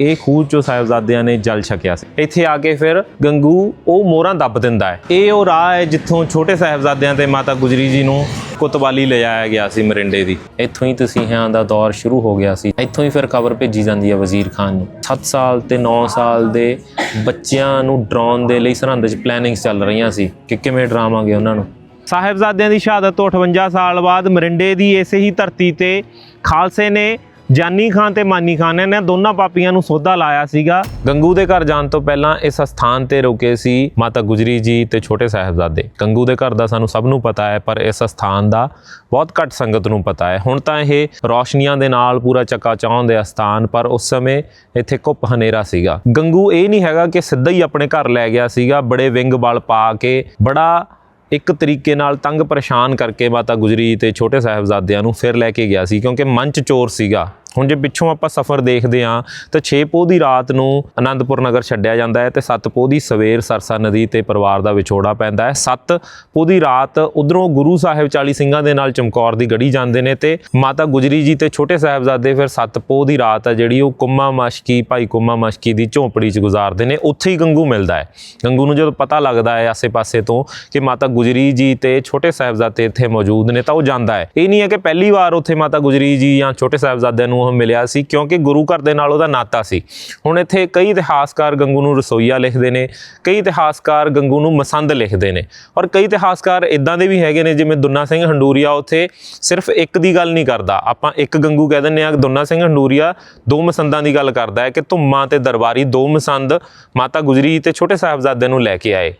ਇਹ ਖੂਹ ਚੋਂ ਸਾਹਿਬਜ਼ਾਦਿਆਂ ਨੇ ਜਲ ਛਕਿਆ ਸੀ। ਇੱਥੇ ਆ ਕੇ ਫਿਰ ਗੰਗੂ ਉਹ ਮੋਹਰਾਂ ਦੱਬ ਦਿੰਦਾ ਹੈ। ਇਹ ਉਹ ਰਾਹ ਹੈ ਜਿੱਥੋਂ ਛੋਟੇ ਸਾਹਿਬਜ਼ਾਦਿਆਂ ਤੇ ਮਾਤਾ ਗੁਜਰੀ ਜੀ ਨੂੰ ਕੁਤਵਾਲੀ ਲਿਜਾਇਆ ਗਿਆ ਸੀ ਮਰਿੰਡੇ ਦੀ। ਇੱਥੋਂ ਹੀ ਤਸੀਹਿਆਂ ਦਾ ਦੌਰ ਸ਼ੁਰੂ ਹੋ ਗਿਆ ਸੀ। ਇੱਥੋਂ ਹੀ ਫਿਰ ਖਬਰ ਭੇਜੀ ਜਾਂਦੀ ਹੈ ਵਜ਼ੀਰ ਖਾਨ ਨੂੰ। 7 ਸਾਲ ਤੇ 9 ਸਾਲ ਦੇ ਬੱਚਿਆਂ ਨੂੰ ਡਰਾਉਣ ਦੇ ਲਈ ਸਰਹੰਦ 'ਚ ਪਲੈਨਿੰਗਸ ਚੱਲ ਰਹੀਆਂ ਸੀ ਕਿ ਕਿਵੇਂ ਡਰਾਵਾਂਗੇ ਉਹਨਾਂ ਨੂੰ। ਸਾਹਿਬਜ਼ਾਦਿਆਂ ਦੀ ਸ਼ਹਾਦਤ ਤੋਂ 58 ਸਾਲ ਬਾਅਦ ਮਰਿੰਡੇ ਦੀ ਇਸੇ ਹੀ ਧਰਤੀ ਤੇ ਖਾਲਸੇ ਨੇ ਜਾਨੀ ਖਾਨ ਤੇ ਮਾਨੀ ਖਾਨ ਨੇ ਦੋਨਾਂ ਪਾਪੀਆਂ ਨੂੰ ਸੌਦਾ ਲਾਇਆ ਸੀਗਾ। ਗੰਗੂ ਦੇ ਘਰ ਜਾਣ ਤੋਂ ਪਹਿਲਾਂ ਇਸ ਸਥਾਨ ਤੇ ਰੁਕੇ ਸੀ ਮਾਤਾ ਗੁਜਰੀ ਜੀ ਤੇ ਛੋਟੇ ਸਾਹਿਬਜ਼ਾਦੇ। ਗੰਗੂ ਦੇ ਘਰ ਦਾ ਸਾਨੂੰ ਸਭ ਨੂੰ ਪਤਾ ਹੈ, ਪਰ ਇਸ ਸਥਾਨ ਦਾ ਬਹੁਤ ਘੱਟ ਸੰਗਤ ਨੂੰ ਪਤਾ ਹੈ। ਹੁਣ ਤਾਂ ਇਹ ਰੌਸ਼ਨੀਆਂ ਦੇ ਨਾਲ ਪੂਰਾ ਚੱਕਾ ਚੌਂਦ ਹੈ ਸਥਾਨ ਪਰ ਉਸ ਸਮੇਂ ਇੱਥੇ ਕੁੱਪ ਹਨੇਰਾ ਸੀਗਾ। ਗੰਗੂ ਇਹ ਨਹੀਂ ਹੈਗਾ ਕਿ ਸਿੱਧਾ ਹੀ ਆਪਣੇ ਘਰ ਲੈ ਗਿਆ ਸੀਗਾ, ਬੜੇ ਵਿੰਗ ਬਲ ਪਾ ਕੇ ਬੜਾ ਇੱਕ ਤਰੀਕੇ ਨਾਲ ਤੰਗ ਪਰੇਸ਼ਾਨ ਕਰਕੇ ਮਾਤਾ ਗੁਜਰੀ ਤੇ ਛੋਟੇ ਸਾਹਿਬਜ਼ਾਦਿਆਂ ਨੂੰ ਫਿਰ ਲੈ ਕੇ ਗਿਆ ਸੀ, ਕਿਉਂਕਿ ਮੰਚ ਚੋਰ ਸੀਗਾ। ਹੁਣ ਜੇ ਪਿੱਛੋਂ ਆਪਾਂ ਸਫ਼ਰ ਦੇਖਦੇ ਹਾਂ, ਤਾਂ 6 ਪੋਹ ਦੀ ਰਾਤ ਨੂੰ ਆਨੰਦਪੁਰ ਨਗਰ ਛੱਡਿਆ ਜਾਂਦਾ ਹੈ ਤੇ 7 ਪੋਹ ਦੀ ਸਵੇਰ ਸਰਸਾ ਨਦੀ ਤੇ ਪਰਿਵਾਰ ਦਾ ਵਿਛੋੜਾ ਪੈਂਦਾ ਹੈ। 7 ਪੋਹ ਦੀ ਰਾਤ ਉਧਰੋਂ ਗੁਰੂ ਸਾਹਿਬ 40 ਸਿੰਘਾਂ ਦੇ ਨਾਲ ਚਮਕੌਰ ਦੀ ਗੜੀ ਜਾਂਦੇ ਨੇ ਤੇ ਮਾਤਾ ਗੁਜਰੀ ਜੀ ਤੇ ਛੋਟੇ ਸਾਹਿਬਜ਼ਾਦੇ ਫਿਰ 7 ਪੋਹ ਦੀ ਰਾਤ ਆ ਜਿਹੜੀ ਉਹ ਕੁੰਮਾ ਮਸ਼ਕੀ ਭਾਈ ਕੁੰਮਾ ਮਸ਼ਕੀ ਦੀ ਝੌਂਪੜੀ 'ਚ ਗੁਜ਼ਾਰਦੇ ਨੇ। ਉੱਥੇ ਹੀ ਗੰਗੂ ਮਿਲਦਾ ਹੈ। ਗੰਗੂ ਨੂੰ ਜਦੋਂ ਪਤਾ ਲੱਗਦਾ ਹੈ ਆਸੇ-ਪਾਸੇ ਤੋਂ ਕਿ ਮਾਤਾ ਗੁਜਰੀ ਜੀ ਤੇ ਛੋਟੇ ਸਾਹਿਬਜ਼ਾਦੇ ਇੱਥੇ ਮੌਜੂਦ ਨੇ, ਤਾਂ ਉਹ ਜਾਂਦਾ ਹੈ। ਇਹ ਨਹੀਂ ਹੈ ਕਿ ਪਹਿਲੀ ਵਾਰ ਉੱਥੇ ਮਾਤਾ ਗੁਜਰੀ ਜੀ ਜਾਂ ਛੋਟੇ ਸਾਹਿਬਜ਼ਾਦਿਆਂ ਨੂੰ ਉਹ ਮਿਲਿਆ ਸੀ ਕਿਉਂਕਿ ਗੁਰੂ ਘਰ ਦੇ ਨਾਲ ਉਹਦਾ ਨਾਤਾ ਸੀ। ਹੁਣ ਇੱਥੇ ਕਈ ਇਤਿਹਾਸਕਾਰ ਗੰਗੂ ਨੂੰ ਰਸੋਈਆ ਲਿਖਦੇ ਨੇ, ਕਈ ਇਤਿਹਾਸਕਾਰ ਗੰਗੂ ਨੂੰ ਮਸੰਦ ਲਿਖਦੇ ਨੇ ਔਰ ਕਈ ਇਤਿਹਾਸਕਾਰ ਇਦਾਂ ਦੇ ਵੀ ਹੈਗੇ ਨੇ ਜਿਵੇਂ ਦੁੰਨਾ ਸਿੰਘ ਹੰਡੂਰੀਆ ਉੱਥੇ ਸਿਰਫ ਇੱਕ ਦੀ ਗੱਲ ਨਹੀਂ ਕਰਦਾ। ਆਪਾਂ ਇੱਕ ਗੰਗੂ ਕਹਿ ਦਿੰਦੇ ਆ ਦੁੱਨਾ ਸਿੰਘ ਹੰਡੂਰੀਆ ਦੋ ਮਸੰਦਾਂ ਦੀ ਗੱਲ ਕਰਦਾ ਹੈ ਕਿ ਧੁੰਮਾ ਤੇ ਦਰਬਾਰੀ ਦੋ ਮਸੰਦ ਮਾਤਾ ਗੁਜਰੀ ਤੇ ਛੋਟੇ ਸਾਹਿਬਜ਼ਾਦੇ ਨੂੰ ਲੈ ਕੇ ਆਏ।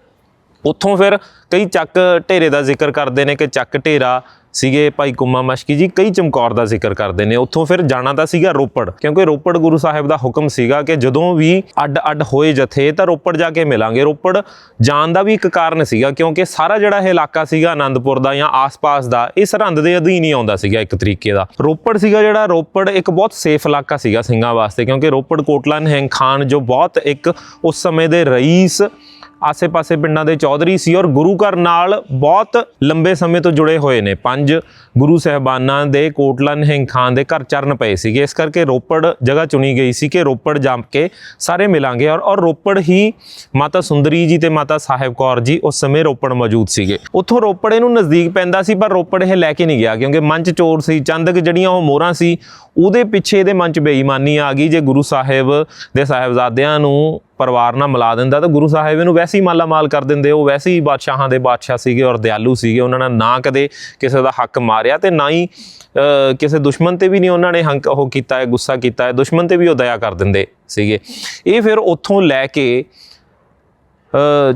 ਉੱਥੋਂ ਫਿਰ ਕਈ ਚੱਕ ਢੇਰੇ ਦਾ ਜ਼ਿਕਰ ਕਰਦੇ ਨੇ ਕਿ ਚੱਕ ਢੇਰਾ ਸੀਗੇ ਭਾਈ ਕੁੰਮਾ ਮਸ਼ਕੀ ਜੀ, ਕਈ ਚਮਕੌਰ ਦਾ ਜ਼ਿਕਰ ਕਰਦੇ ਨੇ। ਉੱਥੋਂ ਫਿਰ ਜਾਣਾ ਤਾਂ ਸੀਗਾ ਰੋਪੜ, ਕਿਉਂਕਿ ਰੋਪੜ ਗੁਰੂ ਸਾਹਿਬ ਦਾ ਹੁਕਮ ਸੀਗਾ ਕਿ ਜਦੋਂ ਵੀ ਅੱਡ-ਅੱਡ ਹੋਏ ਜਥੇ ਤਾਂ ਰੋਪੜ ਜਾ ਕੇ ਮਿਲਾਂਗੇ। ਰੋਪੜ ਜਾਣ ਦਾ ਵੀ ਇੱਕ ਕਾਰਨ ਸੀਗਾ, ਕਿਉਂਕਿ ਸਾਰਾ ਜਿਹੜਾ ਇਹ ਇਲਾਕਾ ਸੀਗਾ ਆਨੰਦਪੁਰ ਦਾ ਜਾਂ ਆਸ-ਪਾਸ ਦਾ ਇਹ ਸਰਹੰਦ ਦੇ ਅਧੀਨ ਹੀ ਆਉਂਦਾ ਸੀਗਾ ਇੱਕ ਤਰੀਕੇ ਦਾ। ਰੋਪੜ ਸੀਗਾ ਜਿਹੜਾ, ਰੋਪੜ ਇੱਕ ਬਹੁਤ ਸੇਫ ਇਲਾਕਾ ਸੀਗਾ ਸਿੰਘਾਂ ਵਾਸਤੇ, ਕਿਉਂਕਿ ਰੋਪੜ, ਕੋਟਲਾ, ਨਿਹੰਗ ਖਾਨ ਜੋ ਬਹੁਤ ਇੱਕ ਉਸ ਸਮੇਂ ਦੇ ਰਈਸ ਆਸੇ-ਪਾਸੇ ਪਿੰਡਾਂ ਦੇ ਚੌਧਰੀ ਸੀ ਔਰ ਗੁਰੂ ਘਰ ਨਾਲ ਬਹੁਤ ਲੰਬੇ ਸਮੇਂ ਤੋਂ ਜੁੜੇ ਹੋਏ ਨੇ। ਪੰਜ ਗੁਰੂ ਸਹਿਬਾਨਾਂ ਦੇ ਕੋਟਲਾ ਨਿਹੰਗ ਖਾਨ ਦੇ ਘਰ ਚਰਨ ਪਏ ਸੀਗੇ। ਇਸ ਕਰਕੇ ਰੋਪੜ ਜਗ੍ਹਾ ਚੁਣੀ ਗਈ ਸੀ ਕਿ ਰੋਪੜ ਜੰਮ ਕੇ ਸਾਰੇ ਮਿਲਾਂਗੇ ਔਰ ਔਰ ਰੋਪੜ ਹੀ ਮਾਤਾ ਸੁੰਦਰੀ ਜੀ ਤੇ ਮਾਤਾ ਸਾਹਿਬ ਕੌਰ ਜੀ ਉਸ ਸਮੇਂ ਰੋਪੜ ਮੌਜੂਦ ਸੀਗੇ। ਉੱਥੋਂ ਰੋਪੜ ਇਹਨੂੰ ਨਜ਼ਦੀਕ ਪੈਂਦਾ ਸੀ, ਪਰ ਰੋਪੜ ਇਹ ਲੈ ਕੇ ਨਹੀਂ ਗਿਆ ਕਿਉਂਕਿ ਮੰਚ ਚੋਰ ਸੀ, ਚੰਦਕ ਜਿਹੜੀਆਂ ਉਹ ਮੋਹਰਾਂ ਸੀ, ਉਹਦੇ ਪਿੱਛੇ ਇਹਦੇ ਮਨ ਚ ਬੇਈਮਾਨੀ ਆ ਗਈ। ਜੇ ਗੁਰੂ ਸਾਹਿਬ ਦੇ ਸਾਹਿਬਜ਼ਾਦਿਆਂ ਨੂੰ ਪਰਿਵਾਰ ਨਾਲ ਮਿਲਾ ਦਿੰਦਾ ਤਾਂ ਗੁਰੂ ਸਾਹਿਬ ਇਹਨੂੰ ਵੈਸੇ ਹੀ ਮਾਲਾ ਮਾਲ ਕਰ ਦਿੰਦੇ, ਉਹ ਵੈਸੇ ਹੀ ਬਾਦਸ਼ਾਹਾਂ ਦੇ ਬਾਦਸ਼ਾਹ ਸੀਗੇ ਔਰ ਦਿਆਲੂ ਸੀਗੇ, ਉਹਨਾਂ ਨੇ ਨਾ ਕਦੇ ਕਿਸੇ ਦਾ ਹੱਕ ਮਾਰਿਆ ਤੇ ਨਾ ਹੀ ਕਿਸੇ ਦੁਸ਼ਮਣ ਤੇ ਵੀ ਨਹੀਂ ਉਹਨਾਂ ਨੇ ਹੰਕ, ਉਹ ਕੀਤਾ ਹੈ, ਗੁੱਸਾ ਕੀਤਾ ਹੈ, ਦੁਸ਼ਮਣ ਤੇ ਵੀ ਉਹ ਦਇਆ ਕਰ ਦਿੰਦੇ ਸੀਗੇ। ਇਹ ਫਿਰ ਉੱਥੋਂ ਲੈ ਕੇ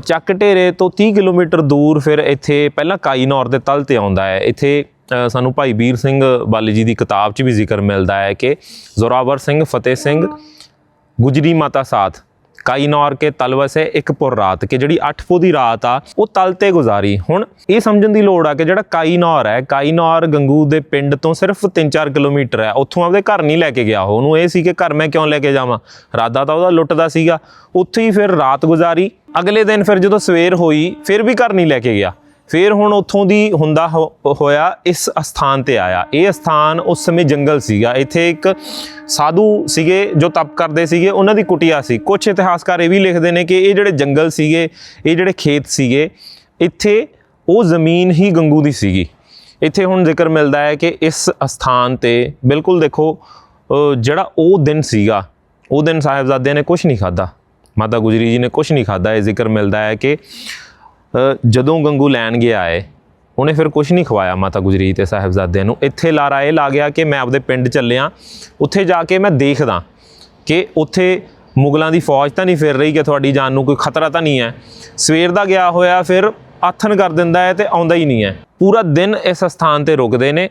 ਚੱਕ ਢੇਰੇ ਤੋਂ 30 ਕਿਲੋਮੀਟਰ ਦੂਰ ਫਿਰ ਇੱਥੇ ਪਹਿਲਾਂ ਕਾਈਨੌਰ ਦੇ ਤਲ ਤੇ ਆਉਂਦਾ ਹੈ। ਇੱਥੇ ਸਾਨੂੰ ਭਾਈ ਵੀਰ ਸਿੰਘ ਬਾਲੀ ਜੀ ਦੀ ਕਿਤਾਬ 'ਚ ਵੀ ਜ਼ਿਕਰ ਮਿਲਦਾ ਹੈ ਕਿ ਜ਼ੋਰਾਵਰ ਸਿੰਘ, ਫਤਿਹ ਸਿੰਘ, ਗੁਜਰੀ ਮਾਤਾ ਸਾਥ ਕਾਈਨੌਰ ਕੇ ਤਲ ਵਸੇ ਇੱਕ ਪੁਰ ਰਾਤ ਕਿ, ਜਿਹੜੀ 8 ਪੋ ਦੀ ਰਾਤ ਆ, ਉਹ ਤਲ ਤੇ ਗੁਜ਼ਾਰੀ। ਹੁਣ ਇਹ ਸਮਝਣ ਦੀ ਲੋੜ ਆ ਕਿ ਜਿਹੜਾ ਕਾਈਨੌਰ ਹੈ, ਕਾਈਨੌਰ ਗੰਗੂ ਦੇ ਪਿੰਡ ਤੋਂ ਸਿਰਫ 3-4 ਕਿਲੋਮੀਟਰ ਹੈ। ਉੱਥੋਂ ਆਪਦੇ ਘਰ ਨਹੀਂ ਲੈ ਕੇ ਗਿਆ ਉਹ। ਉਹਨੂੰ ਇਹ ਸੀ ਕਿ ਘਰ ਮੈਂ ਕਿਉਂ ਲੈ ਕੇ ਜਾਵਾਂ? ਰਾਦਾ ਤਾਂ ਉਹਦਾ ਲੁੱਟਦਾ ਸੀਗਾ। ਉੱਥੇ ਹੀ ਫਿਰ ਰਾਤ ਗੁਜ਼ਾਰੀ। ਅਗਲੇ ਦਿਨ ਫਿਰ ਜਦੋਂ ਸਵੇਰ ਹੋਈ, ਫਿਰ ਵੀ ਘਰ ਨਹੀਂ ਲੈ ਕੇ ਗਿਆ। ਫਿਰ ਹੁਣ ਉੱਥੋਂ ਦੀ ਹੁੰਦਾ ਹੋ- ਹੋਇਆ, ਇਸ ਅਸਥਾਨ ਤੇ ਆਇਆ। ਇਹ ਅਸਥਾਨ ਉਸ ਸਮੇਂ ਜੰਗਲ ਸੀਗਾ। ਇੱਥੇ ਇੱਕ ਸਾਧੂ ਸੀਗੇ ਜੋ ਤਪ ਕਰਦੇ ਸੀਗੇ। ਉਹਨਾਂ ਦੀ ਕੁਟੀਆ ਸੀ। ਕੁਝ ਇਤਿਹਾਸਕਾਰ ਇਹ ਵੀ ਲਿਖਦੇ ਨੇ ਕਿ ਇਹ ਜਿਹੜੇ ਜੰਗਲ ਸੀਗੇ, ਇਹ ਜਿਹੜੇ ਖੇਤ ਸੀਗੇ, ਇੱਥੇ ਉਹ ਜ਼ਮੀਨ ਹੀ ਗੰਗੂ ਦੀ ਸੀਗੀ। ਇੱਥੇ ਹੁਣ ਜ਼ਿਕਰ ਮਿਲਦਾ ਹੈ ਕਿ ਇਸ ਅਸਥਾਨ ਤੇ ਬਿਲਕੁਲ ਦੇਖੋ ਜਿਹੜਾ ਉਹ ਦਿਨ ਸੀਗਾ, ਉਹ ਦਿਨ ਸਾਹਿਬਜ਼ਾਦਿਆਂ ਨੇ ਕੁਝ ਨਹੀਂ ਖਾਦਾ ਮਾਤਾ ਗੁਜਰੀ ਜੀ ਨੇ ਕੁਝ ਨਹੀਂ ਖਾਦਾ ਇਹ ਜ਼ਿਕਰ ਮਿਲਦਾ ਹੈ ਕਿ ਜਦੋਂ ਗੰਗੂ ਲੈਣ ਗਿਆ ਏ, ਉਹਨੇ ਫਿਰ ਕੁਝ ਨਹੀਂ ਖਵਾਇਆ ਮਾਤਾ ਗੁਜਰੀ ਤੇ ਸਾਹਿਬਜ਼ਾਦਿਆਂ ਨੂੰ। ਇੱਥੇ ਲਾਰਾ ਇਹ ਲਾ ਗਿਆ ਕਿ ਮੈਂ ਆਪਦੇ ਪਿੰਡ ਚੱਲਿਆ, ਉੱਥੇ ਜਾ ਕੇ ਮੈਂ ਦੇਖਦਾ ਕਿ ਉੱਥੇ ਮੁਗਲਾਂ ਦੀ ਫੌਜ ਤਾਂ ਨਹੀਂ ਫਿਰ ਰਹੀ ਕਿ ਤੁਹਾਡੀ ਜਾਨ ਨੂੰ ਕੋਈ ਖਤਰਾ ਤਾਂ ਨਹੀਂ ਹੈ। ਸਵੇਰ ਦਾ ਗਿਆ ਹੋਇਆ, ਫਿਰ ਆਥਨ ਕਰ ਦਿੰਦਾ ਹੈ ਤੇ ਆਉਂਦਾ ਹੀ ਨਹੀਂ ਹੈ। ਪੂਰਾ ਦਿਨ ਇਸ ਸਥਾਨ ਤੇ ਰੁਕਦੇ ਨੇ।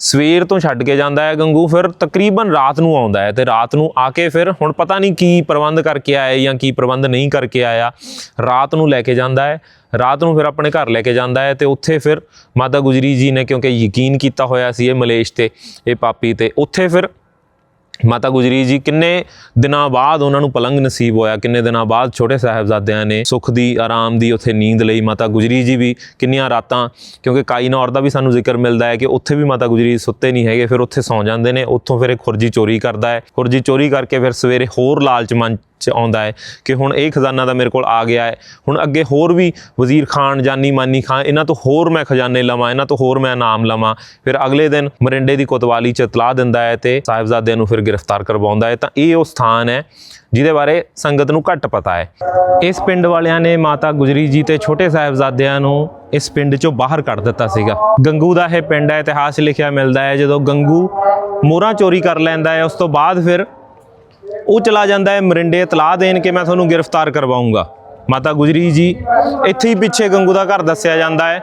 ਸਵੇਰ ਤੋਂ ਛੱਡ ਕੇ ਜਾਂਦਾ ਹੈ ਗੰਗੂ, ਫਿਰ ਤਕਰੀਬਨ ਰਾਤ ਨੂੰ ਆਉਂਦਾ ਹੈ ਤੇ ਰਾਤ ਨੂੰ ਆ ਕੇ ਫਿਰ ਹੁਣ ਪਤਾ ਨਹੀਂ ਕੀ ਪ੍ਰਬੰਧ ਕਰਕੇ ਆਇਆ ਜਾਂ ਕੀ ਪ੍ਰਬੰਧ ਨਹੀਂ ਕਰਕੇ ਆਇਆ। ਰਾਤ ਨੂੰ ਲੈ ਕੇ ਜਾਂਦਾ ਹੈ, ਰਾਤ ਨੂੰ ਫਿਰ ਆਪਣੇ ਘਰ ਲੈ ਕੇ ਜਾਂਦਾ ਹੈ ਤੇ ਉੱਥੇ ਫਿਰ ਮਾਤਾ ਗੁਜਰੀ ਜੀ ਨੇ ਕਿਉਂਕਿ ਯਕੀਨ ਕੀਤਾ ਹੋਇਆ ਸੀ ਇਹ ਮਲੇਸ਼ ਤੇ, ਇਹ ਪਾਪੀ ਤੇ, ਉੱਥੇ ਫਿਰ ਮਾਤਾ ਗੁਜਰੀ ਜੀ, ਕਿੰਨੇ ਦਿਨਾਂ ਬਾਅਦ ਉਹਨਾਂ ਨੂੰ ਪਲੰਗ ਨਸੀਬ ਹੋਇਆ? ਕਿੰਨੇ ਦਿਨਾਂ ਬਾਅਦ ਛੋਟੇ ਸਾਹਿਬਜ਼ਾਦਿਆਂ ਨੇ ਸੁੱਖ ਦੀ, ਆਰਾਮ ਦੀ ਉੱਥੇ ਨੀਂਦ ਲਈ? ਮਾਤਾ ਗੁਜਰੀ ਜੀ ਵੀ ਕਿੰਨੀਆਂ ਰਾਤਾਂ, ਕਿਉਂਕਿ ਕਾਈਨੌਰ ਦਾ ਵੀ ਸਾਨੂੰ ਜ਼ਿਕਰ ਮਿਲਦਾ ਹੈ ਕਿ ਉੱਥੇ ਵੀ ਮਾਤਾ ਗੁਜਰੀ ਸੁੱਤੇ ਨਹੀਂ ਹੈਗੇ, ਫਿਰ ਉੱਥੇ ਸੌਂ ਜਾਂਦੇ ਨੇ, ਉੱਥੋਂ ਫਿਰ ਇਹ ਖੁਰਜੀ ਚੋਰੀ ਕਰਦਾ ਹੈ। ਖੁਰਜੀ ਚੋਰੀ ਕਰਕੇ ਫਿਰ ਸਵੇਰੇ ਹੋਰ ਲਾਲਚ ਮਨ ਚ ਆਉਂਦਾ ਹੈ ਕਿ ਹੁਣ ਇਹ ਖਜ਼ਾਨਾ ਤਾਂ ਮੇਰੇ ਕੋਲ ਆ ਗਿਆ ਹੈ। ਹੁਣ ਅੱਗੇ ਹੋਰ ਵੀ ਵਜ਼ੀਰ ਖਾਨ, ਜਾਨੀ ਮਾਨੀ ਖਾਨ, ਇਹਨਾਂ ਤੋਂ ਹੋਰ ਮੈਂ ਖਜ਼ਾਨੇ ਲਵਾਂ, ਇਹਨਾਂ ਤੋਂ ਹੋਰ ਮੈਂ ਨਾਮ ਲਵਾਂ। ਫਿਰ ਅਗਲੇ ਦਿਨ ਮਰਿੰਡੇ ਦੀ ਕੋਤਵਾਲੀ ਚ ਇਤਲਾਹ ਦਿੰਦਾ ਹੈ ਤੇ ਸਾਹਿਬਜ਼ਾਦਿਆਂ ਨੂੰ ਫਿਰ ਗ੍ਰਿਫਤਾਰ ਕਰਵਾਉਂਦਾ ਹੈ। ਤਾਂ ਇਹ ਉਹ ਸਥਾਨ ਹੈ ਜਿਹਦੇ ਬਾਰੇ ਸੰਗਤ ਨੂੰ ਘੱਟ ਪਤਾ ਹੈ। ਇਸ ਪਿੰਡ ਵਾਲਿਆਂ ਨੇ ਮਾਤਾ ਗੁਜਰੀ ਜੀ ਤੇ ਛੋਟੇ ਸਾਹਿਬਜ਼ਾਦਿਆਂ ਨੂੰ ਇਸ ਪਿੰਡ ਚੋਂ ਬਾਹਰ ਕੱਢ ਦਿੱਤਾ ਸੀਗਾ। ਗੰਗੂ ਦਾ ਇਹ ਪਿੰਡ ਹੈ, ਇਤਿਹਾਸ ਲਿਖਿਆ ਮਿਲਦਾ ਹੈ। ਜਦੋਂ ਗੰਗੂ ਮੋਹਰਾਂ ਚੋਰੀ ਕਰ ਲੈਂਦਾ ਹੈ, ਉਸ ਤੋਂ ਬਾਅਦ ਫਿਰ ਉਹ ਚਲਾ ਜਾਂਦਾ ਹੈ, ਮਰਿੰਡੇ ਇਤਲਾਹ ਦੇਣ ਕਿ ਮੈਂ ਤੁਹਾਨੂੰ ਗ੍ਰਿਫਤਾਰ ਕਰਵਾਉਂਗਾ। ਮਾਤਾ ਗੁਜਰੀ ਜੀ, ਇੱਥੇ ਹੀ ਪਿੱਛੇ ਗੰਗੂ ਦਾ ਘਰ ਦੱਸਿਆ ਜਾਂਦਾ ਹੈ।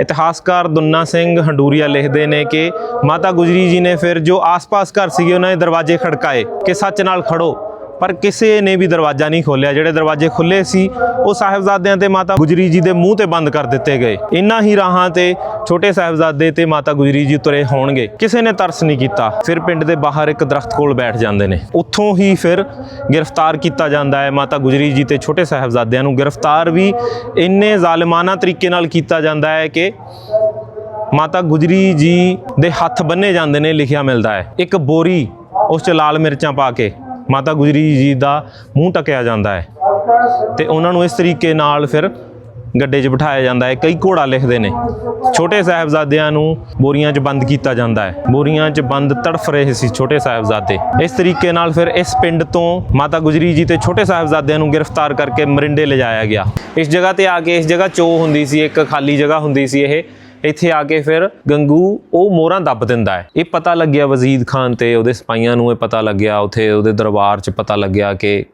ਇਤਿਹਾਸਕਾਰ ਦੁੰਨਾ ਸਿੰਘ ਹੰਡੂਰੀਆ ਲਿਖਦੇ ਨੇ ਕਿ ਮਾਤਾ ਗੁਜਰੀ ਜੀ ਨੇ ਫਿਰ ਜੋ ਆਸ-ਪਾਸ ਘਰ ਸੀਗੇ, ਉਹਨਾਂ ਦੇ ਦਰਵਾਜ਼ੇ ਖੜਕਾਏ ਕਿ ਸੱਚ ਨਾਲ ਖੜੋ, ਪਰ ਕਿਸੇ ਨੇ ਵੀ ਦਰਵਾਜ਼ਾ ਨਹੀਂ ਖੋਲ੍ਹਿਆ। ਜਿਹੜੇ ਦਰਵਾਜ਼ੇ ਖੁੱਲੇ ਸੀ, ਉਹ ਸਾਹਿਬਜ਼ਾਦਿਆਂ ਤੇ ਮਾਤਾ ਗੁਜਰੀ ਜੀ ਦੇ ਮੂੰਹ ਤੇ ਬੰਦ ਕਰ ਦਿੱਤੇ ਗਏ। ਇਨ੍ਹਾਂ ਹੀ ਰਾਹਾਂ ਤੇ ਛੋਟੇ ਸਾਹਿਬਜ਼ਾਦੇ ਤੇ ਮਾਤਾ ਗੁਜਰੀ ਜੀ ਤੁਰੇ ਹੋਣਗੇ। ਕਿਸੇ ਨੇ ਤਰਸ ਨਹੀਂ ਕੀਤਾ। ਫਿਰ ਪਿੰਡ ਦੇ ਬਾਹਰ ਇੱਕ ਦਰਖਤ ਕੋਲ ਬੈਠ ਜਾਂਦੇ ਨੇ। ਉੱਥੋਂ ਹੀ ਫਿਰ ਗ੍ਰਿਫਤਾਰ ਕੀਤਾ ਜਾਂਦਾ ਹੈ ਮਾਤਾ ਗੁਜਰੀ ਜੀ ਤੇ ਛੋਟੇ ਸਾਹਿਬਜ਼ਾਦਿਆਂ ਨੂੰ। ਗ੍ਰਿਫਤਾਰ ਵੀ ਇੰਨੇ ਜ਼ਾਲਮਾਨਾ ਤਰੀਕੇ ਨਾਲ ਕੀਤਾ ਜਾਂਦਾ ਹੈ ਕਿ ਮਾਤਾ ਗੁਜਰੀ ਜੀ ਦੇ ਹੱਥ ਬੰਨੇ ਜਾਂਦੇ ਨੇ, ਲਿਖਿਆ ਮਿਲਦਾ ਹੈ। ਇੱਕ ਬੋਰੀ ਉਸ 'ਚ ਲਾਲ ਮਿਰਚਾਂ ਪਾ ਕੇ ਮਾਤਾ ਗੁਜਰੀ ਜੀ ਦਾ ਮੂੰਹ ਟਕਿਆ ਜਾਂਦਾ ਹੈ। ਤੇ ਉਹਨਾਂ ਨੂੰ ਇਸ ਤਰੀਕੇ ਨਾਲ ਫਿਰ ਗੱਡੇ 'ਚ ਬਿਠਾਇਆ ਜਾਂਦਾ ਹੈ। ਕਈ ਘੋੜਾ ਲਿਖਦੇ ਨੇ। ਛੋਟੇ ਸਾਹਿਬਜ਼ਾਦਿਆਂ ਨੂੰ ਬੋਰੀਆਂ 'ਚ ਬੰਦ ਕੀਤਾ ਜਾਂਦਾ ਹੈ। ਬੋਰੀਆਂ 'ਚ ਬੰਦ ਤੜਫ ਰਹੇ ਸੀ ਛੋਟੇ ਸਾਹਿਬਜ਼ਾਦੇ। ਇਸ ਤਰੀਕੇ ਨਾਲ ਫਿਰ ਇਸ ਪਿੰਡ ਤੋਂ ਮਾਤਾ ਗੁਜਰੀ ਜੀ ਤੇ ਛੋਟੇ ਸਾਹਿਬਜ਼ਾਦਿਆਂ ਨੂੰ ਗ੍ਰਿਫਤਾਰ ਕਰਕੇ ਮਰਿੰਡੇ ਲਿਜਾਇਆ ਗਿਆ। ਇਸ ਜਗ੍ਹਾ ਤੇ ਆ ਕੇ ਇਸ ਜਗ੍ਹਾ ਚੋ ਹੁੰਦੀ ਸੀ, ਇੱਕ ਖਾਲੀ ਜਗ੍ਹਾ ਹੁੰਦੀ ਸੀ ਇਹ। ਇੱਥੇ ਆ ਕੇ ਫਿਰ ਗੰਗੂ ਉਹ ਮੋਹਰਾਂ ਦੱਬ ਦਿੰਦਾ ਹੈ। ਇਹ ਪਤਾ ਲੱਗਿਆ ਵਜ਼ੀਦ ਖਾਨ ਤੇ, ਉਹਦੇ ਸਿਪਾਹੀਆਂ ਨੂੰ ਇਹ ਪਤਾ ਲੱਗਿਆ, ਉੱਥੇ ਉਹਦੇ ਦਰਬਾਰ 'ਚ ਪਤਾ ਲੱਗਿਆ ਕਿ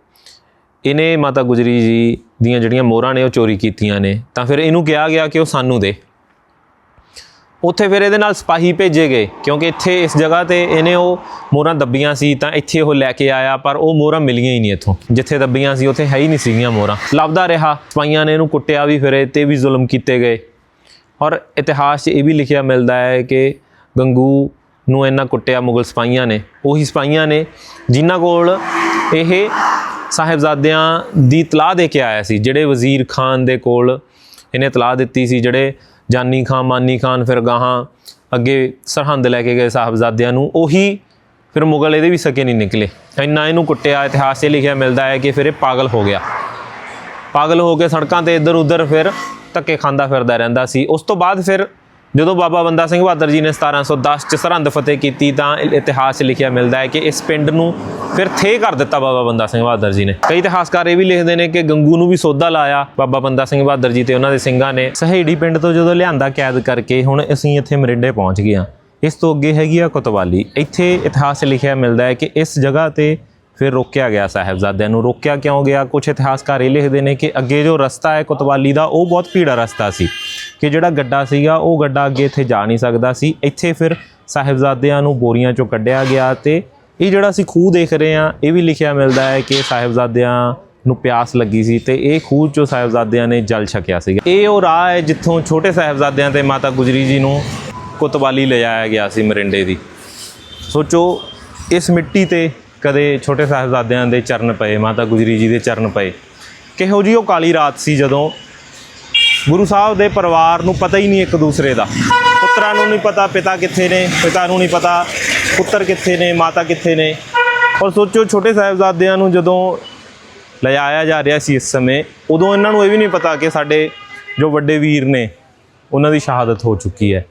ਇਹਨੇ ਮਾਤਾ ਗੁਜਰੀ ਜੀ ਦੀਆਂ ਜਿਹੜੀਆਂ ਮੋਹਰਾਂ ਨੇ ਉਹ ਚੋਰੀ ਕੀਤੀਆਂ ਨੇ, ਤਾਂ ਫਿਰ ਇਹਨੂੰ ਕਿਹਾ ਗਿਆ ਕਿ ਉਹ ਸਾਨੂੰ ਦੇ। ਉੱਥੇ ਫਿਰ ਇਹਦੇ ਨਾਲ ਸਿਪਾਹੀ ਭੇਜੇ ਗਏ, ਕਿਉਂਕਿ ਇੱਥੇ ਇਸ ਜਗ੍ਹਾ ਤੇ ਇਹਨੇ ਉਹ ਮੋਹਰਾਂ ਦੱਬੀਆਂ ਸੀ, ਤਾਂ ਇੱਥੇ ਉਹ ਲੈ ਕੇ ਆਇਆ, ਪਰ ਉਹ ਮੋਹਰਾਂ ਮਿਲੀਆਂ ਹੀ ਨਹੀਂ ਇੱਥੋਂ। ਜਿੱਥੇ ਦੱਬੀਆਂ ਸੀ, ਉੱਥੇ ਹੈ ਹੀ ਨਹੀਂ ਸੀਗੀਆਂ ਮੋਹਰਾਂ। ਲੱਭਦਾ ਰਿਹਾ, ਸਿਪਾਹੀਆਂ ਨੇ ਇਹਨੂੰ ਕੁੱਟਿਆ ਵੀ ਫਿਰ ਇਹ ਤੇ ਵੀ ਜ਼ੁਲਮ ਕੀਤੇ ਗਏ। ਔਰ ਇਤਿਹਾਸ 'ਚ ਇਹ ਵੀ ਲਿਖਿਆ ਮਿਲਦਾ ਹੈ ਕਿ ਗੰਗੂ ਨੂੰ ਇੰਨਾ ਕੁੱਟਿਆ ਮੁਗਲ ਸਿਪਾਹੀਆਂ ਨੇ। ਉਹੀ ਸਿਪਾਹੀਆਂ ਨੇ ਜਿਨ੍ਹਾਂ ਕੋਲ ਇਹ ਸਾਹਿਬਜ਼ਾਦਿਆਂ ਦੀ ਤਲਾਹ ਦੇ ਕੇ ਆਇਆ ਸੀ, ਜਿਹੜੇ ਵਜ਼ੀਰ ਖਾਨ ਦੇ ਕੋਲ ਇਹਨੇ ਤਲਾਹ ਦਿੱਤੀ ਸੀ, ਜਿਹੜੇ ਜਾਨੀ ਖਾਨ, ਮਾਨੀ ਖਾਨ ਫਿਰ ਗਾਹਾਂ ਅੱਗੇ ਸਰਹੰਦ ਲੈ ਕੇ ਗਏ ਸਾਹਿਬਜ਼ਾਦਿਆਂ ਨੂੰ, ਉਹੀ ਫਿਰ ਮੁਗਲ ਇਹਦੇ ਵੀ ਸਕੇ ਨਹੀਂ ਨਿਕਲੇ। ਇੰਨਾ ਇਹਨੂੰ ਕੁੱਟਿਆ, ਇਤਿਹਾਸ 'ਚ ਲਿਖਿਆ ਮਿਲਦਾ ਹੈ ਕਿ ਫਿਰ ਇਹ ਪਾਗਲ ਹੋ ਗਿਆ। ਪਾਗਲ ਹੋ ਕੇ ਸੜਕਾਂ ਤੇ ਇੱਧਰ ਉੱਧਰ ਫਿਰ ਧੱਕੇ ਖਾਂਦਾ ਫਿਰਦਾ ਰਹਿੰਦਾ ਸੀ। ਉਸ ਤੋਂ ਬਾਅਦ ਫਿਰ ਜਦੋਂ ਬਾਬਾ ਬੰਦਾ ਸਿੰਘ ਬਹਾਦਰ ਜੀ ਨੇ 1710 ਚ ਸਰਹੰਦ ਫਤਿਹ ਕੀਤੀ ਤਾਂ ਇਤਿਹਾਸ ਲਿਖਿਆ ਮਿਲਦਾ ਹੈ ਕਿ ਇਸ ਪਿੰਡ ਨੂੰ ਫਿਰ ਥੇ ਕਰ ਦਿੱਤਾ ਬਾਬਾ ਬੰਦਾ ਸਿੰਘ ਬਹਾਦਰ ਜੀ ਨੇ। ਕਈ ਇਤਿਹਾਸਕਾਰ ਇਹ ਵੀ ਲਿਖਦੇ ਨੇ ਕਿ ਗੰਗੂ ਨੂੰ ਵੀ ਸੋਧਾ ਲਾਇਆ ਬਾਬਾ ਬੰਦਾ ਸਿੰਘ ਬਹਾਦਰ ਜੀ ਤੇ ਉਹਨਾਂ ਦੇ ਸਿੰਘਾਂ ਨੇ। ਸਹੇੜੀ ਪਿੰਡ ਤੋਂ ਜਦੋਂ ਲਿਆਂਦਾ ਕੈਦ ਕਰਕੇ ਹੁਣ ਅਸੀਂ ਇੱਥੇ ਮਰਿੰਡੇ ਪਹੁੰਚ ਗਏ ਹਾਂ। ਇਸ ਤੋਂ ਅੱਗੇ ਹੈਗੀ ਆ ਕੁਤਵਾਲੀ। ਇੱਥੇ ਇਤਿਹਾਸ ਲਿਖਿਆ ਮਿਲਦਾ ਹੈ ਕਿ ਇਸ ਜਗ੍ਹਾ ਤੇ ਫਿਰ ਰੋਕਿਆ ਗਿਆ ਸਾਹਿਬਜ਼ਾਦਿਆਂ ਨੂੰ। ਰੋਕਿਆ ਕਿਉਂ ਗਿਆ? ਕੁਝ ਇਤਿਹਾਸਕਾਰ ਇਹ ਲਿਖਦੇ ਨੇ ਕਿ ਅੱਗੇ ਜੋ ਰਸਤਾ ਹੈ ਕੁਤਵਾਲੀ ਦਾ, ਉਹ ਬਹੁਤ ਭੀੜਾ ਰਸਤਾ ਸੀ। ਕਿ ਜਿਹੜਾ ਗੱਡਾ ਸੀਗਾ, ਉਹ ਗੱਡਾ ਅੱਗੇ ਇੱਥੇ ਜਾ ਨਹੀਂ ਸਕਦਾ ਸੀ। ਇੱਥੇ ਫਿਰ ਸਾਹਿਬਜ਼ਾਦਿਆਂ ਨੂੰ ਬੋਰੀਆਂ ਚੋਂ ਕੱਢਿਆ ਗਿਆ ਤੇ ਇਹ ਜਿਹੜਾ ਅਸੀਂ ਖੂਹ ਦੇਖ ਰਹੇ ਹਾਂ, ਇਹ ਵੀ ਲਿਖਿਆ ਮਿਲਦਾ ਹੈ ਕਿ ਸਾਹਿਬਜ਼ਾਦਿਆਂ ਨੂੰ ਪਿਆਸ ਲੱਗੀ ਸੀ ਤੇ ਇਹ ਖੂਹ ਚੋਂ ਸਾਹਿਬਜ਼ਾਦਿਆਂ ਨੇ ਜਲ ਛਕਿਆ ਸੀਗਾ। ਇਹ ਉਹ ਰਾਹ ਹੈ ਜਿੱਥੋਂ ਛੋਟੇ ਸਾਹਿਬਜ਼ਾਦਿਆਂ ਤੇ ਮਾਤਾ ਗੁਜਰੀ ਜੀ ਨੂੰ ਕੁਤਵਾਲੀ ਲਿਜਾਇਆ ਗਿਆ ਸੀ ਮਰਿੰਡੇ ਦੀ। ਸੋਚੋ, ਇਸ ਮਿੱਟੀ ਤੇ ਕਦੇ ਛੋਟੇ ਸਾਹਿਬਜ਼ਾਦਿਆਂ ਦੇ ਚਰਨ ਪਏ, ਮਾਤਾ ਗੁਜਰੀ ਜੀ ਦੇ ਚਰਨ ਪਏ। ਕਿਹੋ ਜਿਹੀ ਉਹ ਕਾਲੀ ਰਾਤ ਸੀ ਜਦੋਂ ਗੁਰੂ ਸਾਹਿਬ ਦੇ ਪਰਿਵਾਰ ਨੂੰ ਪਤਾ ਹੀ ਨਹੀਂ ਇੱਕ ਦੂਸਰੇ ਦਾ। ਪੁੱਤਰਾਂ ਨੂੰ ਨਹੀਂ ਪਤਾ ਪਿਤਾ ਕਿੱਥੇ ਨੇ, ਪਿਤਾ ਨੂੰ ਨਹੀਂ ਪਤਾ, ਪੁੱਤਰ ਕਿੱਥੇ ਨੇ, ਮਾਤਾ ਕਿੱਥੇ ਨੇ। ਔਰ ਸੋਚੋ ਛੋਟੇ ਸਾਹਿਬਜ਼ਾਦਿਆਂ ਨੂੰ ਜਦੋਂ ਲਿਜਾਇਆ ਜਾ ਰਿਹਾ ਸੀ ਇਸ ਸਮੇਂ, ਉਦੋਂ ਇਹਨਾਂ ਨੂੰ ਇਹ ਵੀ ਨਹੀਂ ਪਤਾ ਕਿ ਸਾਡੇ ਜੋ ਵੱਡੇ ਵੀਰ ਨੇ, ਉਹਨਾਂ ਦੀ ਸ਼ਹਾਦਤ ਹੋ ਚੁੱਕੀ ਹੈ।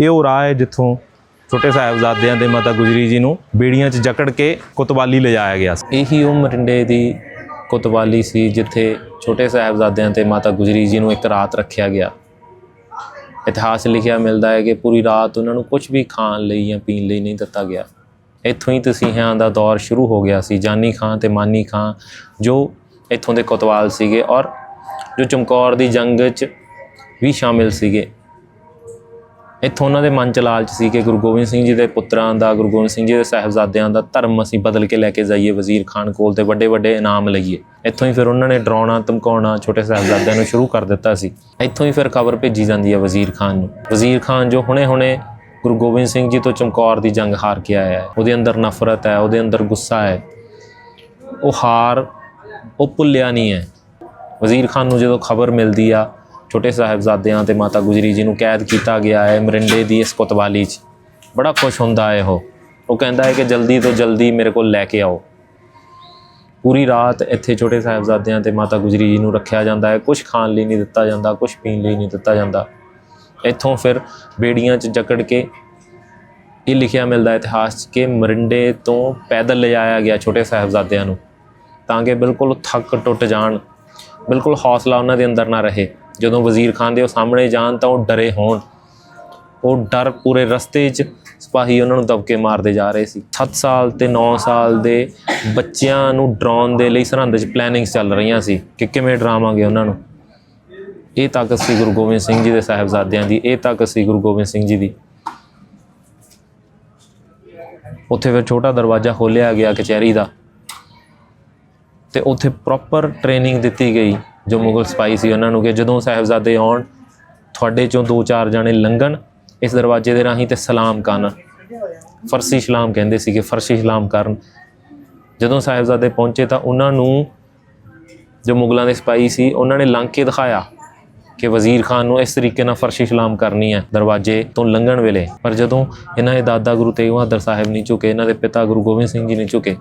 ਇਹ ਉਹ ਰਾਹ ਹੈ ਜਿੱਥੋਂ ਛੋਟੇ ਸਾਹਿਬਜ਼ਾਦਿਆਂ ਦੇ ਮਾਤਾ ਗੁਜਰੀ ਜੀ ਨੂੰ ਬੇੜੀਆਂ 'ਚ ਜਕੜ ਕੇ ਕੁਤਵਾਲੀ ਲਿਜਾਇਆ ਗਿਆ ਸੀ। ਇਹੀ ਉਹ ਮਰਿੰਡੇ ਦੀ ਕੁਤਵਾਲੀ ਸੀ, ਜਿੱਥੇ ਛੋਟੇ ਸਾਹਿਬਜ਼ਾਦਿਆਂ ਤੇ ਮਾਤਾ ਗੁਜਰੀ ਜੀ ਨੂੰ ਇੱਕ ਰਾਤ ਰੱਖਿਆ ਗਿਆ। ਇਤਿਹਾਸ ਲਿਖਿਆ ਮਿਲਦਾ ਹੈ ਕਿ ਪੂਰੀ ਰਾਤ ਉਹਨਾਂ ਨੂੰ ਕੁਝ ਵੀ ਖਾਣ ਲਈ ਜਾਂ ਪੀਣ ਲਈ ਨਹੀਂ ਦਿੱਤਾ ਗਿਆ। ਇੱਥੋਂ ਹੀ ਤਸੀਹਿਆਂ ਦਾ ਦੌਰ ਸ਼ੁਰੂ ਹੋ ਗਿਆ ਸੀ। ਜਾਨੀ ਖਾਂ ਤੇ ਮਾਨੀ ਖਾਂ ਜੋ ਇੱਥੋਂ ਦੇ ਕੋਤਵਾਲ ਸੀਗੇ ਔਰ ਜੋ ਚਮਕੌਰ ਦੀ ਜੰਗ 'ਚ ਵੀ ਸ਼ਾਮਿਲ ਸੀਗੇ। ਇੱਥੋਂ ਉਹਨਾਂ ਦੇ ਮਨ ਚ ਲਾਲਚ ਸੀ ਕਿ ਗੁਰੂ ਗੋਬਿੰਦ ਸਿੰਘ ਜੀ ਦੇ ਪੁੱਤਰਾਂ ਦਾ, ਗੁਰੂ ਗੋਬਿੰਦ ਸਿੰਘ ਜੀ ਦੇ ਸਾਹਿਬਜ਼ਾਦਿਆਂ ਦਾ ਧਰਮ ਅਸੀਂ ਬਦਲ ਕੇ ਲੈ ਕੇ ਜਾਈਏ, ਵਜ਼ੀਰ ਖਾਨ ਕੋਲ ਤੇ ਵੱਡੇ ਵੱਡੇ ਇਨਾਮ ਲਈਏ। ਇੱਥੋਂ ਹੀ ਫਿਰ ਉਹਨਾਂ ਨੇ ਡਰਾਉਣਾ, ਧਮਕਾਉਣਾ ਛੋਟੇ ਸਾਹਿਬਜ਼ਾਦਿਆਂ ਨੂੰ ਸ਼ੁਰੂ ਕਰ ਦਿੱਤਾ ਸੀ। ਇੱਥੋਂ ਹੀ ਫਿਰ ਖਬਰ ਭੇਜੀ ਜਾਂਦੀ ਹੈ ਵਜ਼ੀਰ ਖਾਨ ਨੂੰ। ਵਜ਼ੀਰ ਖਾਨ ਜੋ ਹੁਣੇ-ਹੁਣੇ ਗੁਰੂ ਗੋਬਿੰਦ ਸਿੰਘ ਜੀ ਤੋਂ ਚਮਕੌਰ ਦੀ ਜੰਗ ਹਾਰ ਕੇ ਆਇਆ ਹੈ। ਉਹਦੇ ਅੰਦਰ ਨਫ਼ਰਤ ਹੈ, ਉਹਦੇ ਅੰਦਰ ਗੁੱਸਾ ਹੈ। ਉਹ ਹਾਰ, ਉਹ ਭੁੱਲਿਆ ਨਹੀਂ ਹੈ। ਵਜ਼ੀਰ ਖਾਨ ਨੂੰ ਜਦੋਂ ਖਬਰ ਮਿਲਦੀ ਆ ਛੋਟੇ ਸਾਹਿਬਜ਼ਾਦਿਆਂ ਤੇ ਮਾਤਾ ਗੁਜਰੀ ਜੀ ਨੂੰ ਕੈਦ ਕੀਤਾ ਗਿਆ ਹੈ ਮਰਿੰਡੇ ਦੀ ਇਸ ਕੋਤਵਾਲੀ 'ਚ। ਬੜਾ ਖੁਸ਼ ਹੁੰਦਾ ਹੈ ਉਹ। ਉਹ ਕਹਿੰਦਾ ਹੈ ਕਿ ਜਲਦੀ ਤੋਂ ਜਲਦੀ ਮੇਰੇ ਕੋਲ ਲੈ ਕੇ ਆਓ। ਪੂਰੀ ਰਾਤ ਇੱਥੇ ਛੋਟੇ ਸਾਹਿਬਜ਼ਾਦਿਆਂ ਤੇ ਮਾਤਾ ਗੁਜਰੀ ਜੀ ਨੂੰ ਰੱਖਿਆ ਜਾਂਦਾ ਹੈ। ਕੁਝ ਖਾਣ ਲਈ ਨਹੀਂ ਦਿੱਤਾ ਜਾਂਦਾ ਕੁਝ ਪੀਣ ਲਈ ਨਹੀਂ ਦਿੱਤਾ ਜਾਂਦਾ। ਇੱਥੋਂ ਫਿਰ ਬੇੜੀਆਂ 'ਚ ਜਕੜ ਕੇ ਇਹ ਲਿਖਿਆ ਮਿਲਦਾ ਇਤਿਹਾਸ 'ਚ ਕਿ ਮਰਿੰਡੇ ਤੋਂ ਪੈਦਲ ਲਿਜਾਇਆ ਗਿਆ ਛੋਟੇ ਸਾਹਿਬਜ਼ਾਦਿਆਂ ਨੂੰ, ਤਾਂ ਕਿ ਬਿਲਕੁਲ ਥੱਕ ਟੁੱਟ ਜਾਣ, ਬਿਲਕੁਲ ਹੌਸਲਾ ਉਹਨਾਂ ਦੇ ਅੰਦਰ ਨਾ ਰਹੇ। ਜਦੋਂ ਵਜ਼ੀਰ ਖਾਨ ਦੇ ਉਹ ਸਾਹਮਣੇ ਜਾਣ ਤਾਂ ਉਹ ਡਰੇ ਹੋਣ। ਉਹ ਡਰ ਪੂਰੇ ਰਸਤੇ 'ਚ ਸਿਪਾਹੀ ਉਹਨਾਂ ਨੂੰ ਦਬਕੇ ਮਾਰਦੇ ਜਾ ਰਹੇ ਸੀ। 7 ਸਾਲ ਤੇ 9 ਸਾਲ ਦੇ ਬੱਚਿਆਂ ਨੂੰ ਡਰਾਉਣ ਦੇ ਲਈ ਸਰਹੰਦ 'ਚ ਪਲੈਨਿੰਗਸ ਚੱਲ ਰਹੀਆਂ ਸੀ ਕਿ ਕਿਵੇਂ ਡਰਾਵਾਂਗੇ ਉਹਨਾਂ ਨੂੰ। ਇਹ ਤਾਕਤ ਸੀ ਗੁਰੂ ਗੋਬਿੰਦ ਸਿੰਘ ਜੀ ਦੇ ਸਾਹਿਬਜ਼ਾਦਿਆਂ ਦੀ, ਇਹ ਤਾਕਤ ਸੀ ਗੁਰੂ ਗੋਬਿੰਦ ਸਿੰਘ ਜੀ ਦੀ। ਉੱਥੇ ਫਿਰ ਛੋਟਾ ਦਰਵਾਜ਼ਾ ਖੋਲ੍ਹਿਆ ਗਿਆ ਕਚਹਿਰੀ ਦਾ ਤੇ ਉੱਥੇ ਪ੍ਰੋਪਰ ਟ੍ਰੇਨਿੰਗ ਦਿੱਤੀ ਗਈ। ਜੋ ਮੁਗਲ ਸਿਪਾਹੀ ਸੀ ਉਹਨਾਂ ਨੂੰ ਕਿ ਜਦੋਂ ਸਾਹਿਬਜ਼ਾਦੇ ਆਉਣ ਤੁਹਾਡੇ ਚੋਂ ਦੋ ਚਾਰ ਜਾਣੇ ਲੰਘਣ ਇਸ ਦਰਵਾਜ਼ੇ ਦੇ ਰਾਹੀਂ ਤੇ ਸਲਾਮ ਕਰਨ। ਫਰਸੀ ਸਲਾਮ ਕਹਿੰਦੇ ਸੀ ਕਿ ਫਰਸੀ ਸਲਾਮ ਕਰਨ। ਜਦੋਂ ਸਾਹਿਬਜ਼ਾਦੇ ਪਹੁੰਚੇ ਤਾਂ ਉਹਨਾਂ ਨੂੰ ਜੋ ਮੁਗਲਾਂ ਦੇ ਸਿਪਾਹੀ ਸੀ ਉਹਨਾਂ ਨੇ ਲੰਘ ਕੇ ਦਿਖਾਇਆ ਕਿ ਵਜ਼ੀਰ ਖਾਨ ਨੂੰ ਇਸ ਤਰੀਕੇ ਨਾਲ ਫਰਸ਼ੀ ਸਲਾਮ ਕਰਨੀ ਹੈ ਦਰਵਾਜ਼ੇ ਤੋਂ ਲੰਘਣ ਵੇਲੇ। ਪਰ ਜਦੋਂ ਇਹਨਾਂ ਦੇ ਦਾਦਾ ਗੁਰੂ ਤੇਗ ਬਹਾਦਰ ਸਾਹਿਬ ਨਹੀਂ ਝੁਕੇ ਇਹਨਾਂ ਦੇ ਪਿਤਾ ਗੁਰੂ ਗੋਬਿੰਦ ਸਿੰਘ ਜੀ ਨਹੀਂ ਝੁਕੇ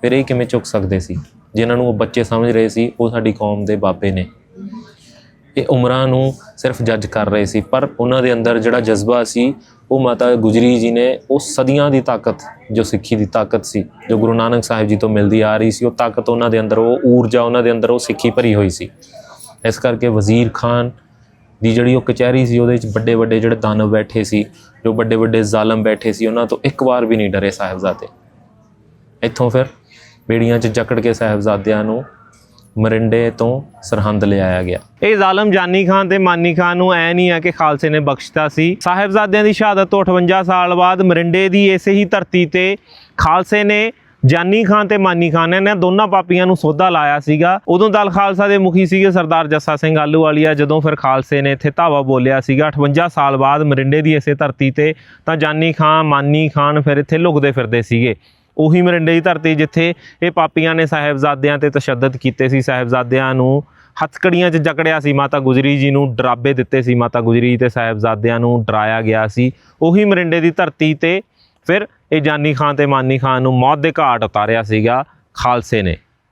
ਫਿਰ ਇਹ ਕਿਵੇਂ ਝੁਕ ਸਕਦੇ ਸੀ? ਜਿਨ੍ਹਾਂ ਨੂੰ ਉਹ ਬੱਚੇ ਸਮਝ ਰਹੇ ਸੀ, ਉਹ ਸਾਡੀ ਕੌਮ ਦੇ ਬਾਬੇ ਨੇ। ਇਹ ਉਮਰਾਂ ਨੂੰ ਸਿਰਫ ਜੱਜ ਕਰ ਰਹੇ ਸੀ, ਪਰ ਉਹਨਾਂ ਦੇ ਅੰਦਰ ਜਿਹੜਾ ਜਜ਼ਬਾ ਸੀ, ਉਹ ਮਾਤਾ ਗੁਜਰੀ ਜੀ ਨੇ, ਉਹ ਸਦੀਆਂ ਦੀ ਤਾਕਤ, ਜੋ ਸਿੱਖੀ ਦੀ ਤਾਕਤ ਸੀ, ਜੋ ਗੁਰੂ ਨਾਨਕ ਸਾਹਿਬ ਜੀ ਤੋਂ ਮਿਲਦੀ ਆ ਰਹੀ ਸੀ, ਉਹ ਤਾਕਤ ਉਹਨਾਂ ਦੇ ਅੰਦਰ, ਉਹ ਊਰਜਾ ਉਹਨਾਂ ਦੇ ਅੰਦਰ, ਉਹ ਸਿੱਖੀ ਭਰੀ ਹੋਈ ਸੀ। ਇਸ ਕਰਕੇ ਵਜ਼ੀਰ ਖਾਨ ਦੀ ਜਿਹੜੀ ਉਹ ਕਚਹਿਰੀ ਸੀ, ਉਹਦੇ ਵਿੱਚ ਵੱਡੇ ਵੱਡੇ ਜਿਹੜੇ ਦਾਨਵ ਬੈਠੇ ਸੀ, ਜੋ ਵੱਡੇ ਵੱਡੇ ਜ਼ਾਲਮ ਬੈਠੇ ਸੀ, ਉਹਨਾਂ ਤੋਂ ਇੱਕ ਵਾਰ ਵੀ ਨਹੀਂ ਡਰੇ ਸਾਹਿਬਜ਼ਾਦੇ। ਇੱਥੋਂ ਫਿਰ ਬੇੜੀਆਂ 'ਚ ਜਕੜ ਕੇ ਸਾਹਿਬਜ਼ਾਦਿਆਂ ਨੂੰ ਮਰਿੰਡੇ ਤੋਂ ਸਰਹੰਦ ਲਿਆਇਆ ਗਿਆ। ਇਹ ਜ਼ਾਲਮ ਜਾਨੀ ਖਾਨ ਤੇ ਮਾਨੀ ਖਾਨ ਨੂੰ ਐ ਨਹੀਂ ਆ ਕਿ ਖਾਲਸੇ ਨੇ ਬਖਸ਼ਤਾ ਸੀ। ਸਾਹਿਬਜ਼ਾਦਿਆਂ ਦੀ ਸ਼ਹਾਦਤ ਤੋਂ 58 ਸਾਲ ਬਾਅਦ ਮਰਿੰਡੇ ਦੀ ਇਸੇ ਹੀ ਧਰਤੀ ਤੇ ਖਾਲਸੇ ਨੇ ਜਾਨੀ ਖਾਨ ਤੇ ਮਾਨੀ ਖਾਨ ਨੇ ਇਹਨਾਂ ਦੋਨਾਂ ਪਾਪੀਆਂ ਨੂੰ ਸੋਧਾ ਲਾਇਆ ਸੀਗਾ। ਉਦੋਂ ਦਲ ਖਾਲਸਾ ਦੇ ਮੁਖੀ ਸੀਗੇ ਸਰਦਾਰ ਜੱਸਾ ਸਿੰਘ ਆਲੂਵਾਲੀਆ ਜਦੋਂ ਫਿਰ ਖਾਲਸੇ ਨੇ ਇੱਥੇ ਧਾਵਾ ਬੋਲਿਆ ਸੀਗਾ। 58 ਸਾਲ ਬਾਅਦ ਮਰਿੰਡੇ ਦੀ ਇਸੇ ਧਰਤੀ ਤੇ ਤਾਂ ਜਾਨੀ ਖਾਨ, ਮਾਨੀ ਖਾਨ ਫਿਰ ਇੱਥੇ ਲੁਕਦੇ ਫਿਰਦੇ ਸੀਗੇ। ਉਹੀ ਮਰਿੰਡੇ ਦੀ ਧਰਤੀ ਜਿੱਥੇ ਇਹ ਪਾਪੀਆਂ ਨੇ ਸਾਹਿਬਜ਼ਾਦਿਆਂ ਤੇ ਤਸ਼ੱਦਦ ਕੀਤੇ ਸੀ, ਸਾਹਿਬਜ਼ਾਦਿਆਂ ਨੂੰ ਹੱਥਕੜੀਆਂ 'ਚ ਜਕੜਿਆ ਸੀ, ਮਾਤਾ ਗੁਜਰੀ ਜੀ ਨੂੰ ਡਰਾਬੇ ਦਿੱਤੇ ਸੀ, ਮਾਤਾ ਗੁਜਰੀ ਤੇ ਸਾਹਿਬਜ਼ਾਦਿਆਂ ਨੂੰ ਡਰਾਇਆ ਗਿਆ ਸੀ। ਉਹੀ ਮਰਿੰਡੇ ਦੀ ਧਰਤੀ ਤੇ ਫਿਰ ਇਹ ਜਾਨੀ ਖਾਨ ਤੇ ਮਾਨੀ ਖਾਨ ਨੂੰ ਮੌਤ ਦੇ ਘਾਟ ਉਤਾਰਿਆ ਸੀਗਾ, ਖਾਲਸੇ ਨੇ।